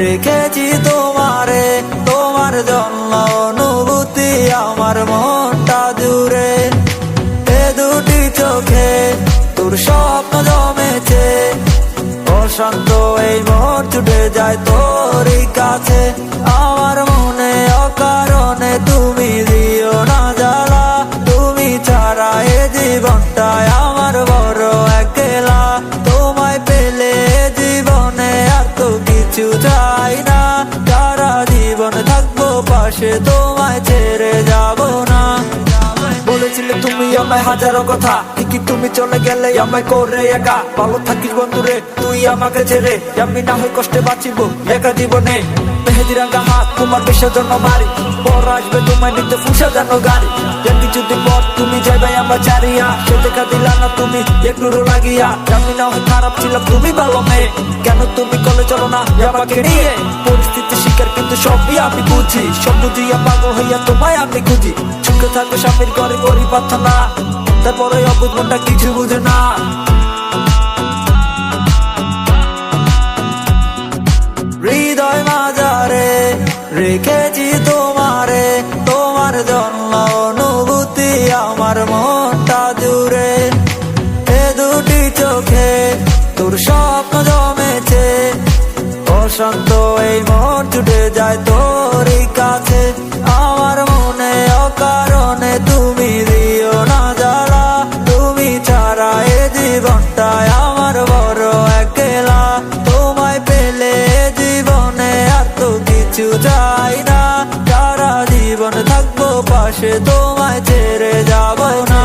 রেখেছি তোমারে, তোমার জন্য অনুভূতি আমার মনটা জুড়ে। এ দুটি চোখে তোর স্বপ্ন জমেছে। অশান্ত এই মন ছুটে যায় তোরই কাছে। আমার মনে অকারণে তুমি দিও না জ্বালা, তুমি ছাড়া এ জীবনটায় পাশে তোমায় ছেড়ে যাব না। বলেছিলে তুমি আমায় হাজারো কথা, ঠিকই তুমি চলে গেলে আমায় করে একা। ভালো থাকিস বন্ধুরে, তুই আমাকে ছেড়ে, আমি না হয় কষ্টে বাঁচিব একা জীবনে। মেহেদি রাঙ্গা হাত, তোমার পেশার জন্য পর আসবে তোমায় নিতে ফুসা জানো গাড়ি। যে কিছুদিন পর তুমি যাবে আমার চারিয়া, সে দেখা দিলা না তুমি লাগিয়া। আমি না হয় খারাপ ছিলাম তুমি ভালো মেয়ে। কেন তুমি কলে চলো না আমাকে নিয়ে? শিকার কিন্তু সবই আমি বুঝি। সব বুঝিয়া পাগল হইয়া তোমায় আমি খুঁজি। সুখে থাকো স্বামীর ঘরে করি প্রার্থনা। তারপরে অবুধ কিছু বুঝে না। হৃদয় মাজারে রেখেছি তোমারে। তোমার জন্য অনুভূতি আমার মনটা জুড়ে। এ দুটি চোখে তোর কিছু চাই না। সারা জীবন থাকব পাশে তোমায় ছেড়ে যাব না।